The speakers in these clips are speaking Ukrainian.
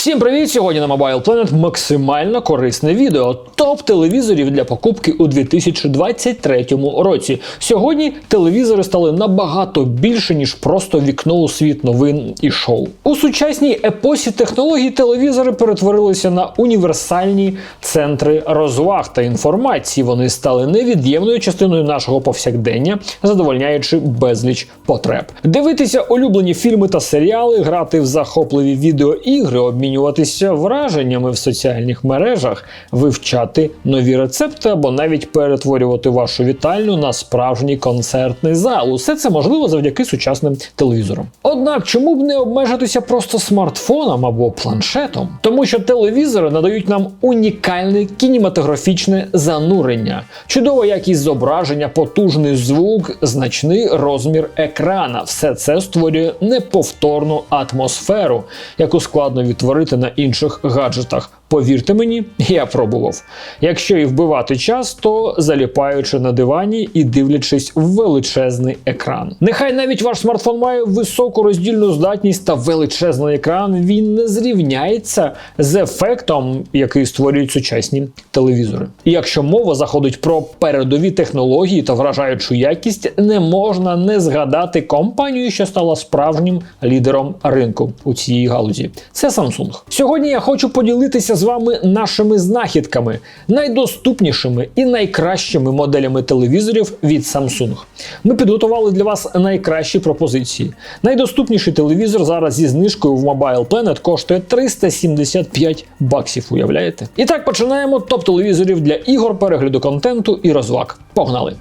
Всім привіт! Сьогодні на Mobile Planet максимально корисне відео. Топ телевізорів для покупки у 2023 році. Сьогодні телевізори стали набагато більше, ніж просто вікно у світ новин і шоу. У сучасній епосі технологій телевізори перетворилися на універсальні центри розваг та інформації. Вони стали невід'ємною частиною нашого повсякдення, задовольняючи безліч потреб. Дивитися улюблені фільми та серіали, грати в захопливі відеоігри, обмінюватися враженнями в соціальних мережах, вивчати нові рецепти або навіть перетворювати вашу вітальню на справжній концертний зал. Усе це можливо завдяки сучасним телевізорам. Однак, чому б не обмежитися просто смартфоном або планшетом? Тому що телевізори надають нам унікальне кінематографічне занурення, чудова якість зображення, потужний звук, значний розмір екрана. Все це створює неповторну атмосферу, яку складно відтворити на інших гаджетах. Повірте мені, я пробував. Якщо і вбивати час, то заліпаючи на дивані і дивлячись в величезний екран. Нехай навіть ваш смартфон має високу роздільну здатність та величезний екран, він не зрівняється з ефектом, який створюють сучасні телевізори. І якщо мова заходить про передові технології та вражаючу якість, не можна не згадати компанію, що стала справжнім лідером ринку у цій галузі. Це Samsung. Сьогодні я хочу поділитися з вами нашими знахідками, найдоступнішими і найкращими моделями телевізорів від Samsung. Ми підготували для вас найкращі пропозиції. Найдоступніший телевізор зараз зі знижкою в Mobile Planet коштує 375 баксів. Уявляєте? І так починаємо топ телевізорів для ігор, перегляду контенту і розваг. Погнали!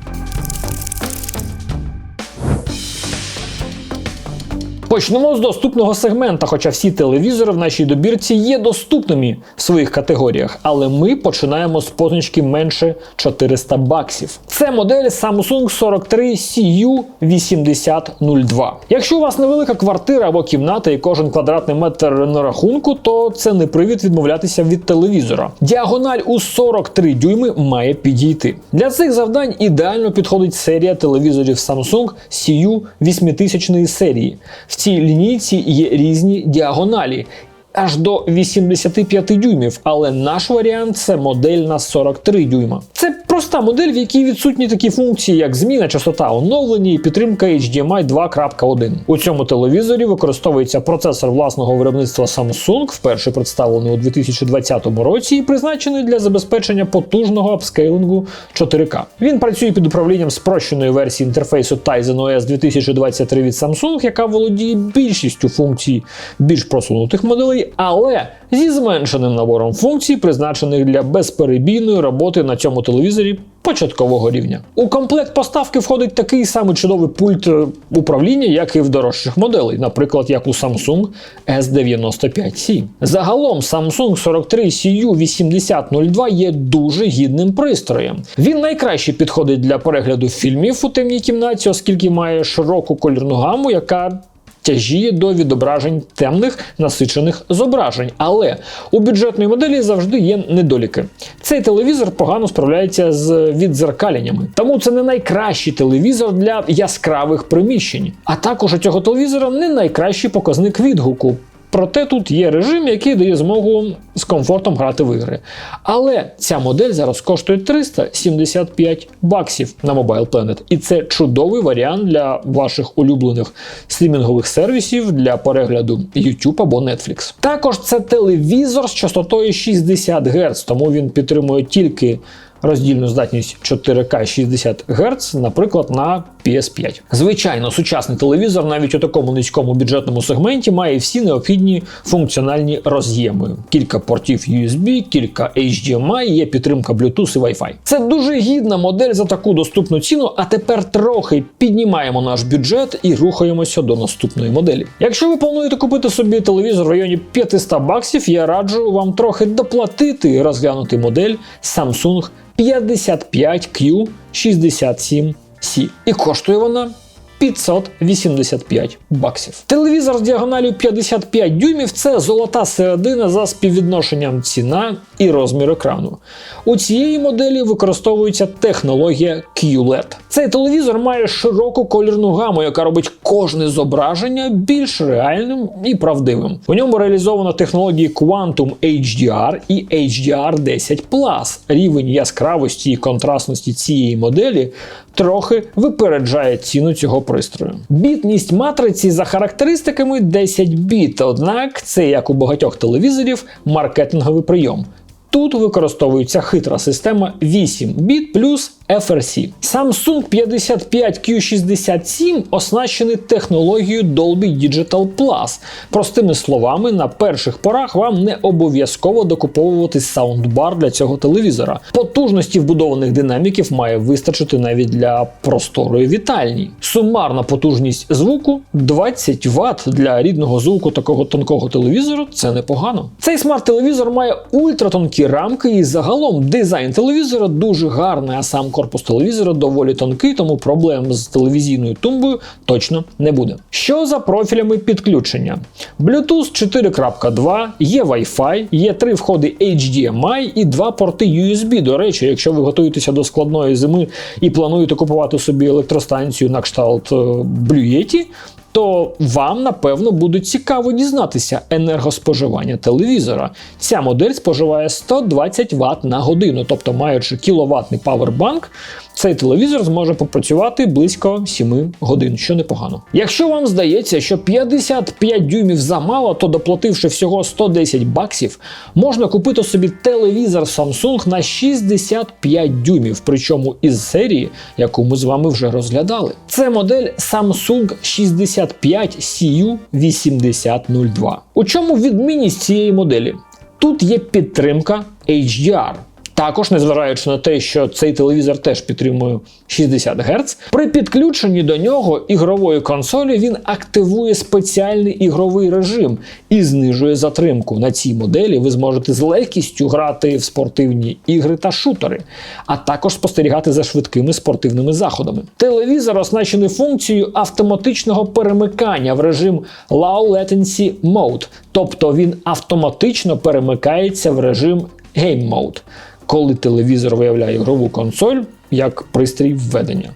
Почнемо з доступного сегмента, хоча всі телевізори в нашій добірці є доступними в своїх категоріях, але ми починаємо з позначки менше 400 баксів. Це модель Samsung 43 CU8002. Якщо у вас невелика квартира або кімната і кожен квадратний метр на рахунку, то це не привід відмовлятися від телевізора. Діагональ у 43 дюйми має підійти. Для цих завдань ідеально підходить серія телевізорів Samsung CU 8000 серії. Цій лінійці є різні діагоналі. Аж до 85 дюймів, але наш варіант це модель на 43 дюйма. Це проста модель, в якій відсутні такі функції, як зміна, частота оновлення і підтримка HDMI 2.1. У цьому телевізорі використовується процесор власного виробництва Samsung, вперше представлений у 2020 році, і призначений для забезпечення потужного апскейлингу 4К. Він працює під управлінням спрощеної версії інтерфейсу Tizen OS 2023 від Samsung, яка володіє більшістю функцій більш просунутих моделей але зі зменшеним набором функцій, призначених для безперебійної роботи на цьому телевізорі початкового рівня. У комплект поставки входить такий самий чудовий пульт е, управління, як і в дорожчих моделей, наприклад, як у Samsung S95C. Загалом Samsung 43 CU8002 є дуже гідним пристроєм. Він найкраще підходить для перегляду фільмів у темній кімнаті, оскільки має широку кольорну гаму, яка тяжіє до відображень темних насичених зображень. Але у бюджетної моделі завжди є недоліки. Цей телевізор погано справляється з відзеркаленнями, тому це не найкращий телевізор для яскравих приміщень. А також у цього телевізора не найкращий показник відгуку. Проте тут є режим, який дає змогу з комфортом грати в ігри. Але ця модель зараз коштує 375 баксів на Mobile Planet. І це чудовий варіант для ваших улюблених стрімінгових сервісів для перегляду YouTube або Netflix. Також це телевізор з частотою 60 Гц, тому він підтримує тільки роздільну здатність 4К 60 Гц, наприклад, на PS5. Звичайно, сучасний телевізор навіть у такому низькому бюджетному сегменті має всі необхідні функціональні роз'єми: кілька портів USB, кілька HDMI, є підтримка Bluetooth і Wi-Fi. Це дуже гідна модель за таку доступну ціну. А тепер трохи піднімаємо наш бюджет і рухаємося до наступної моделі. Якщо ви плануєте купити собі телевізор в районі 500 баксів, я раджу вам трохи доплатити і розглянути модель Samsung 55Q67C. І коштує вона 585 баксів. Телевізор з діагоналю 55 дюймів це золота середина за співвідношенням ціна і розмір екрану. У цієї моделі використовується технологія QLED. Цей телевізор має широку колірну гаму, яка робить кожне зображення більш реальним і правдивим. У ньому реалізовано технології Quantum HDR і HDR10 Рівень яскравості і контрастності цієї моделі трохи випереджає ціну цього пристрою. Бітність матриці за характеристиками 10 біт, однак це як у багатьох телевізорів маркетинговий прийом. Тут використовується хитра система 8 біт плюс FRC. Samsung 55Q67 оснащений технологією Dolby Digital Plus. Простими словами, на перших порах вам не обов'язково докуповувати саундбар для цього телевізора. Потужності вбудованих динаміків має вистачити навіть для просторої вітальні. Сумарна потужність звуку 20 Вт для рідного звуку такого тонкого телевізора це непогано. Цей смарт-телевізор має ультратонкі рамки і загалом дизайн телевізора дуже гарний, а сам корпус телевізора доволі тонкий, тому проблем з телевізійною тумбою точно не буде. Що за профілями підключення? Bluetooth 4.2, є Wi-Fi, є три входи HDMI і два порти USB. До речі, якщо ви готуєтеся до складної зими і плануєте купувати собі електростанцію на кшталт е, Blue Yeti, то вам напевно буде цікаво дізнатися енергоспоживання телевізора. Ця модель споживає 120 Вт на годину, тобто маючи кіловатний павербанк, цей телевізор зможе попрацювати близько 7 годин, що непогано. Якщо вам здається, що 55 дюймів замало, то доплативши всього 110 баксів, можна купити собі телевізор Samsung на 65 дюймів, причому із серії, яку ми з вами вже розглядали. Це модель Samsung 65 CU8002. У чому відмінність цієї моделі? Тут є підтримка HDR. Також, незважаючи на те, що цей телевізор теж підтримує 60 Гц, при підключенні до нього ігрової консолі він активує спеціальний ігровий режим і знижує затримку. На цій моделі ви зможете з легкістю грати в спортивні ігри та шутери, а також спостерігати за швидкими спортивними заходами. Телевізор оснащений функцією автоматичного перемикання в режим Low Latency Mode, тобто він автоматично перемикається в режим Game Mode коли телевізор виявляє ігрову консоль як пристрій введення,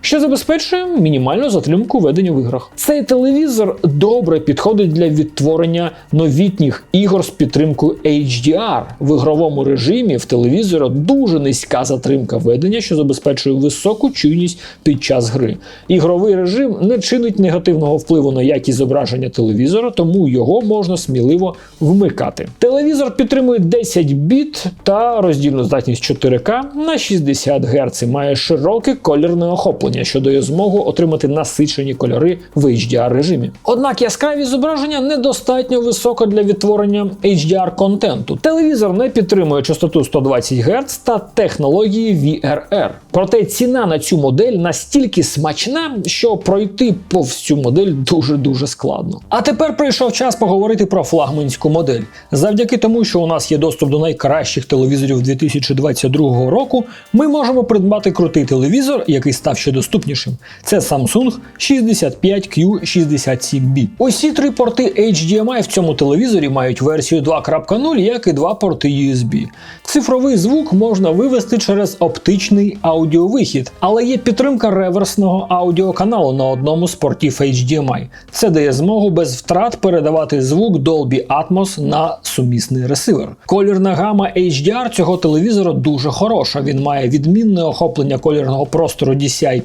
що забезпечує мінімальну затримку ведення в іграх. Цей телевізор добре підходить для відтворення новітніх ігор з підтримкою HDR. В ігровому режимі в телевізора дуже низька затримка ведення, що забезпечує високу чуйність під час гри. Ігровий режим не чинить негативного впливу на якість зображення телевізора, тому його можна сміливо вмикати. Телевізор підтримує 10 біт та роздільну здатність 4К на 60 Гц має широке колірне охоплення, що дає змогу отримати насичені кольори в HDR режимі. Однак яскраві зображення недостатньо високо для відтворення HDR контенту. Телевізор не підтримує частоту 120 Гц та технології VRR. Проте ціна на цю модель настільки смачна, що пройти повз цю модель дуже-дуже складно. А тепер прийшов час поговорити про флагманську модель. Завдяки тому, що у нас є доступ до найкращих телевізорів 2022 року, ми можемо придбати крутий телевізор, який став ще доступнішим. Це Samsung 65Q67B. Усі три порти HDMI в цьому телевізорі мають версію 2.0, як і два порти USB. Цифровий звук можна вивести через оптичний аудіовихід, але є підтримка реверсного аудіоканалу на одному з портів HDMI. Це дає змогу без втрат передавати звук Dolby Atmos на сумісний ресивер. Колірна гама HDR цього телевізора дуже хороша. Він має відмінне охоплення колірного простору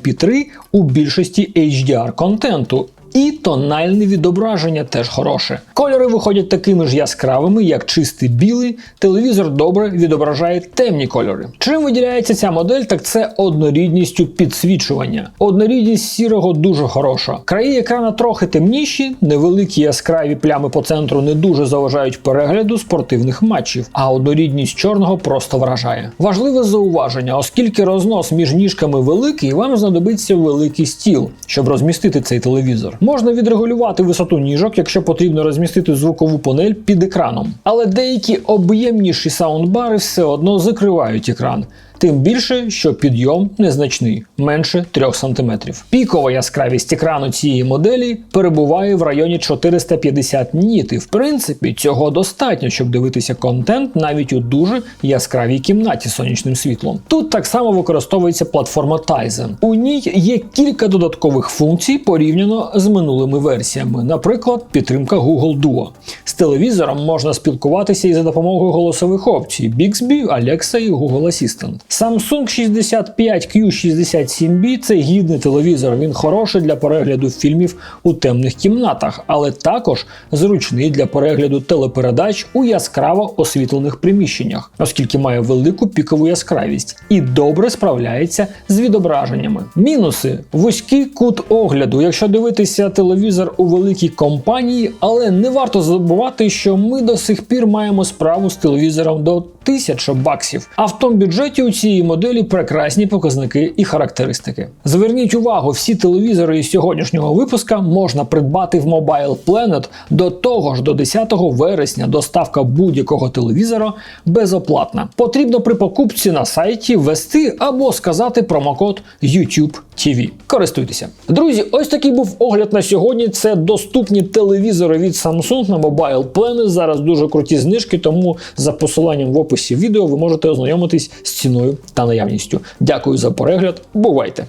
DCI-P3 у більшості HDR контенту. І тональне відображення теж хороше. Кольори виходять такими ж яскравими, як чистий білий. Телевізор добре відображає темні кольори. Чим виділяється ця модель, так це однорідністю підсвічування. Однорідність сірого дуже хороша. Краї екрана трохи темніші, невеликі яскраві плями по центру не дуже заважають перегляду спортивних матчів, а однорідність чорного просто вражає. Важливе зауваження, оскільки рознос між ніжками великий, вам знадобиться великий стіл, щоб розмістити цей телевізор. Можна відрегулювати висоту ніжок, якщо потрібно розмістити звукову панель під екраном. Але деякі об'ємніші саундбари все одно закривають екран. Тим більше, що підйом незначний менше 3 см. Пікова яскравість екрану цієї моделі перебуває в районі 450 ніт. І в принципі цього достатньо, щоб дивитися контент навіть у дуже яскравій кімнаті з сонячним світлом. Тут так само використовується платформа Tizen. У ній є кілька додаткових функцій порівняно з минулими версіями, наприклад, підтримка Google Duo. З телевізором можна спілкуватися і за допомогою голосових опцій Bixby, Alexa і Google Assistant. Samsung 65Q67B це гідний телевізор. Він хороший для перегляду фільмів у темних кімнатах, але також зручний для перегляду телепередач у яскраво освітлених приміщеннях, оскільки має велику пікову яскравість і добре справляється з відображеннями. Мінуси: вузький кут огляду. Якщо дивитися телевізор у великій компанії, але не варто забувати, що ми до сих пір маємо справу з телевізором до 1000 баксів. А в тому бюджеті у цієї моделі прекрасні показники і характеристики. Зверніть увагу, всі телевізори із сьогоднішнього випуска можна придбати в Mobile Planet до того ж до 10 вересня доставка будь-якого телевізора безоплатна. Потрібно при покупці на сайті ввести або сказати промокод YouTube TV. Користуйтеся. Друзі, ось такий був огляд на сьогодні. Це доступні телевізори від Samsung на Mobile Planet. Зараз дуже круті знижки, тому за посиланням в описі відео ви можете ознайомитись з ціною та наявністю. Дякую за перегляд. Бувайте!